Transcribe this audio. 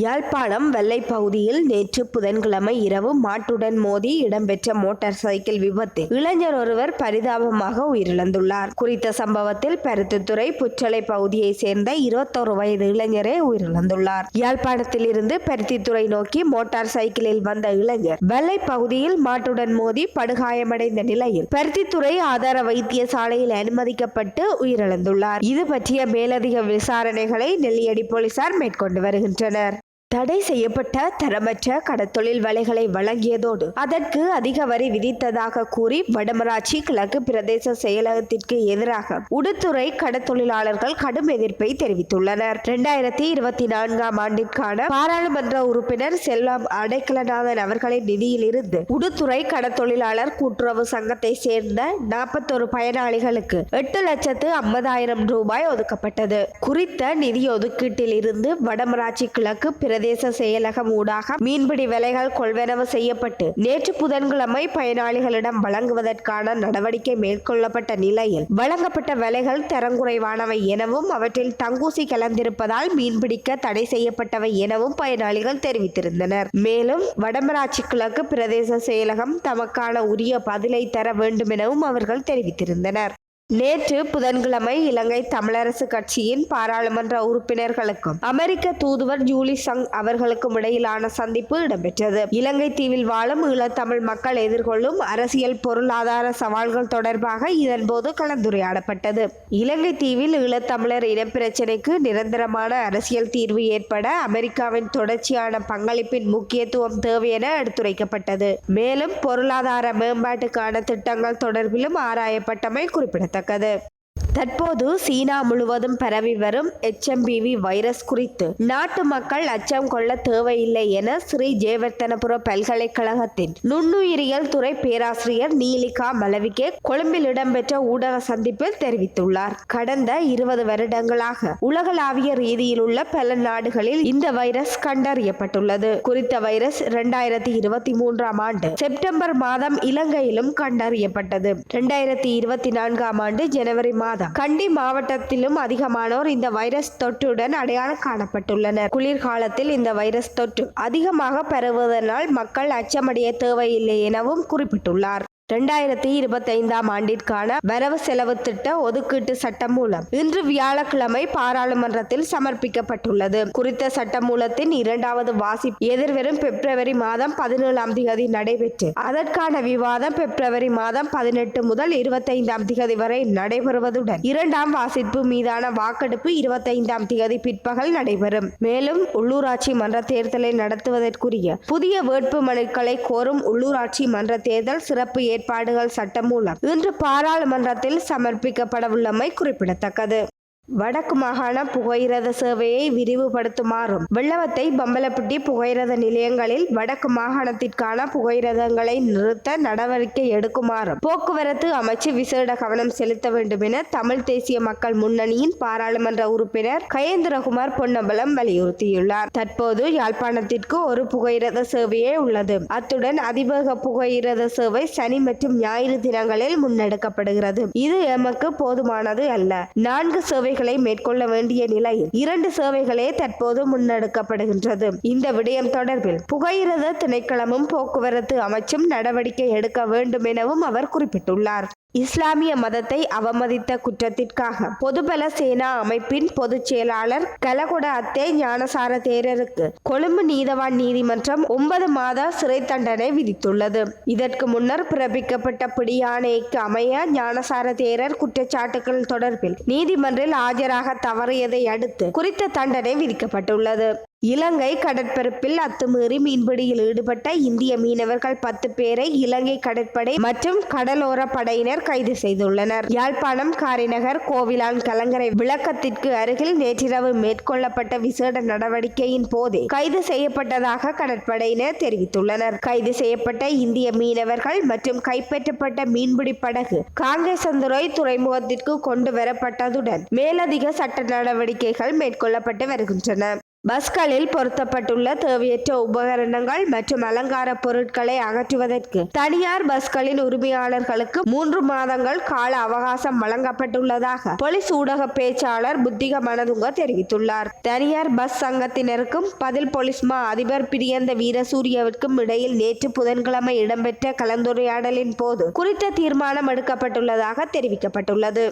யாழ்ப்பாணம் வெள்ளை பகுதியில் நேற்று புதன்கிழமை இரவு மாட்டுடன் மோதி இடம்பெற்ற மோட்டார் சைக்கிள் விபத்தில் இளைஞர் ஒருவர் பரிதாபமாக உயிரிழந்துள்ளார். குறித்த சம்பவத்தில் பருத்தித்துறை புற்றலை பகுதியை சேர்ந்த இருபத்தோரு வயது இளைஞரே உயிரிழந்துள்ளார். யாழ்ப்பாணத்தில் இருந்து பருத்தித்துறை நோக்கி மோட்டார் சைக்கிளில் வந்த இளைஞர் வெள்ளை பகுதியில் மாட்டுடன் மோதி படுகாயமடைந்த நிலையில் பருத்தித்துறை ஆதார வைத்தியசாலையில் அனுமதிக்கப்பட்டு உயிரிழந்துள்ளார். இது பற்றிய மேலதிக விசாரணைகளை நெல்லியடி போலீசார் மேற்கொண்டு வருகின்றனர். தடை செய்யப்பட்ட தரமற்ற கடத்தொழில் வலைகளை வழங்கியதோடு அதற்கு அதிக வரி விதித்ததாக கூறி வடமராட்சி கிழக்கு பிரதேச செயலகத்திற்கு எதிராக உடுத்துறை கடத்தொழிலாளர்கள் கடும் எதிர்ப்பை தெரிவித்துள்ளனர். இரண்டாயிரத்தி இருபத்தி நான்காம் ஆண்டிற்கான பாராளுமன்ற உறுப்பினர் செல்வம் அடைக்கலநாதன் அவர்களின் நிதியிலிருந்து உடுத்துறை கடத்தொழிலாளர் கூட்டுறவு சங்கத்தை சேர்ந்த நாற்பத்தொரு பயனாளிகளுக்கு எட்டு லட்சத்து ஐம்பதாயிரம் ரூபாய் ஒதுக்கப்பட்டது. குறித்த நிதி ஒதுக்கீட்டில் இருந்து வடமராட்சி கிழக்கு பிரதேச பிரதேச செயலகம் ஊடாக மீன்பிடி விலைகள் கொள்வனவு செய்யப்பட்டு நேற்று புதன்கிழமை பயனாளிகளிடம் வழங்குவதற்கான நடவடிக்கை மேற்கொள்ளப்பட்ட நிலையில் வழங்கப்பட்ட விலைகள் தரங்குறைவானவை எனவும் அவற்றில் தங்கூசி கலந்திருப்பதால் மீன்பிடிக்க தடை செய்யப்பட்டவை எனவும் பயனாளிகள் தெரிவித்திருந்தனர். மேலும் வடமராட்சி கிழக்கு பிரதேச செயலகம் தமக்கான உரிய பதிலை தர வேண்டும் எனவும் அவர்கள் தெரிவித்திருந்தனர். நேற்று புதன்கிழமை இலங்கை தமிழரசு கட்சியின் பாராளுமன்ற உறுப்பினர்களுக்கும் அமெரிக்க தூதுவர் ஜூலி சங் அவர்களுக்கும் இடையிலான சந்திப்பு இடம்பெற்றது. இலங்கை தீவில் வாழும் ஈழத்தமிழ் மக்கள் எதிர்கொள்ளும் அரசியல் பொருளாதார சவால்கள் தொடர்பாக இதன்போது கலந்துரையாடப்பட்டது. இலங்கை தீவில் ஈழத்தமிழர் இனப்பிரச்சினைக்கு நிரந்தரமான அரசியல் தீர்வு ஏற்பட அமெரிக்காவின் தொடர்ச்சியான பங்களிப்பின் முக்கியத்துவம் தேவை என எடுத்துரைக்கப்பட்டது. மேலும் பொருளாதார மேம்பாட்டுக்கான திட்டங்கள் தொடர்பிலும் ஆராயப்பட்டமை குறிப்பிடத்தக்கது. குறிப்பிடத்தக்கது தற்போது சீனா முழுவதும் பரவி வரும் எச்எம்பிவி வைரஸ் குறித்து. நாட்டு மக்கள் அச்சம் கொள்ள தேவையில்லை என ஸ்ரீ ஜெயவர்த்தனபுர பல்கலைக்கழகத்தின் நுண்ணுயிரியல் துறை பேராசிரியர் நீலிகா மலவிகே கொழும்பில் இடம்பெற்ற ஊடக சந்திப்பில் தெரிவித்துள்ளார். கடந்த இருபது வருடங்களாக உலகளாவிய ரீதியில் உள்ள பல நாடுகளில் இந்த வைரஸ் கண்டறியப்பட்டுள்ளது. குறித்த வைரஸ் இரண்டாயிரத்தி இருபத்தி மூன்றாம் ஆண்டு செப்டம்பர் மாதம் இலங்கையிலும் கண்டறியப்பட்டது. இரண்டாயிரத்தி இருபத்தி நான்காம் ஆண்டு ஜனவரி மாதம் கண்டி மாவட்டத்திலும் அதிகமானோர் இந்த வைரஸ் தொற்றுடன் அடையாளம் காணப்பட்டுள்ளனர். குளிர்காலத்தில் இந்த வைரஸ் தொற்று அதிகமாக பரவுவதனால் மக்கள் அச்சமடைய தேவையில்லை எனவும் குறிப்பிட்டுள்ளார். இரண்டாயிரத்தி இருபத்தைந்தாம் ஆண்டிற்கான வரவு செலவு திட்ட ஒதுக்கீட்டு சட்டம் மூலம் இன்று வியாழக்கிழமை பாராளுமன்றத்தில் சமர்ப்பிக்கப்பட்டுள்ளது. குறித்த சட்டமூலத்தின் இரண்டாவது வாசிப்பு எதிர்வரும் பிப்ரவரி மாதம் பதினேழாம் திகதி நடைபெற்று அதற்கான விவாதம் பிப்ரவரி மாதம் பதினெட்டு முதல் இருபத்தைந்தாம் திகதி வரை நடைபெறுவதுடன் இரண்டாம் வாசிப்பு மீதான வாக்கெடுப்பு இருபத்தைந்தாம் திகதி பிற்பகல் நடைபெறும். மேலும் உள்ளூராட்சி மன்ற தேர்தலை நடத்துவதற்குரிய புதிய வேட்பு மனுக்களை கோரும் உள்ளூராட்சி மன்ற தேர்தல் சிறப்பு ஏற்பாடுகள் சட்டம் மூலம் இன்று பாராளுமன்றத்தில் சமர்ப்பிக்கப்படவுள்ளமை குறிப்பிடத்தக்கது. வடக்கு மாகாண புகையிரத சேவையை விரிவுபடுத்துமாறும் வெள்ளவத்தை பம்பலப்பட்டி புகையிரத நிலையங்களில் வடக்கு மாகாணத்திற்கான புகையிரதங்களை நிறுத்த நடவடிக்கை எடுக்குமாறும் போக்குவரத்து அமைச்சு விசேட கவனம் செலுத்த வேண்டும் என தமிழ் தேசிய மக்கள் முன்னணியின் பாராளுமன்ற உறுப்பினர் கயேந்திரகுமார் பொன்னம்பலம் வலியுறுத்தியுள்ளார். தற்போது யாழ்ப்பாணத்திற்கு ஒரு புகையிரத சேவையே உள்ளது. அத்துடன் அதிவேக புகையிரத சேவை சனி மற்றும் ஞாயிறு தினங்களில் முன்னெடுக்கப்படுகிறது. இது எமக்கு போதுமானது அல்ல. நான்கு சேவை சேவைகளை மேற்கொள்ள வேண்டிய நிலையில் இரண்டு சேவைகளே தற்போது முன்னெடுக்கப்படுகின்றது. இந்த விடயம் தொடர்பில் புகையிரத திணைக்களமும் போக்குவரத்து அமைச்சும் நடவடிக்கை எடுக்க வேண்டும் எனவும் அவர் குறிப்பிட்டுள்ளார். இஸ்லாமிய மதத்தை அவமதித்த குற்றத்திற்காக பொதுபல சேனா அமைப்பின் பொதுச் செயலாளர் கலகொட அத்தே ஞானசார தேரருக்கு கொழும்பு நீதவான் நீதிமன்றம் ஒன்பது மாத சிறை தண்டனை விதித்துள்ளது. இதற்கு முன்னர் பிறப்பிக்கப்பட்ட பிடியாணைக்கு அமைய ஞானசார தேரர் குற்றச்சாட்டுகள் தொடர்பில் நீதிமன்றில் ஆஜராக தவறியதை அடுத்து குறித்த தண்டனை விதிக்கப்பட்டுள்ளது. இலங்கை கடற்பரப்பில் அத்துமீறி மீன்பிடியில் ஈடுபட்ட இந்திய மீனவர்கள் பத்து பேரை இலங்கை கடற்படை மற்றும் கடலோர படையினர் கைது செய்துள்ளனர். யாழ்ப்பாணம் காரிநகர் கோவிலான் கலங்கரை விளக்கத்திற்கு அருகில் நேற்றிரவு மேற்கொள்ளப்பட்ட விசேட நடவடிக்கையின் போதே கைது செய்யப்பட்டதாக கடற்படையினர் தெரிவித்துள்ளனர். கைது செய்யப்பட்ட இந்திய மீனவர்கள் மற்றும் கைப்பற்றப்பட்ட மீன்பிடி படகு காங்கேசந்துரை துறைமுகத்திற்கு கொண்டு வரப்பட்டதுடன் மேலதிக சட்ட நடவடிக்கைகள் மேற்கொள்ளப்பட்டு வருகின்றன. பஸ்களில் பொருத்தப்பட்டுள்ள தேவையற்ற உபகரணங்கள் மற்றும் அலங்கார பொருட்களை அகற்றுவதற்கு தனியார் பஸ்களின் உரிமையாளர்களுக்கு மூன்று மாதங்கள் கால அவகாசம் வழங்கப்பட்டுள்ளதாக போலீஸ் ஊடக பேச்சாளர் புத்திக மனதுங்க தெரிவித்துள்ளார். தனியார் பஸ் சங்கத்தினருக்கும் பதில் போலீஸ் மா அதிபர் பிரியந்த வீரசூரியவிற்கும் இடையில் நேற்று புதன்கிழமை இடம்பெற்ற கலந்துரையாடலின் போது குறித்த தீர்மானம் எடுக்கப்பட்டுள்ளதாக தெரிவிக்கப்பட்டுள்ளது.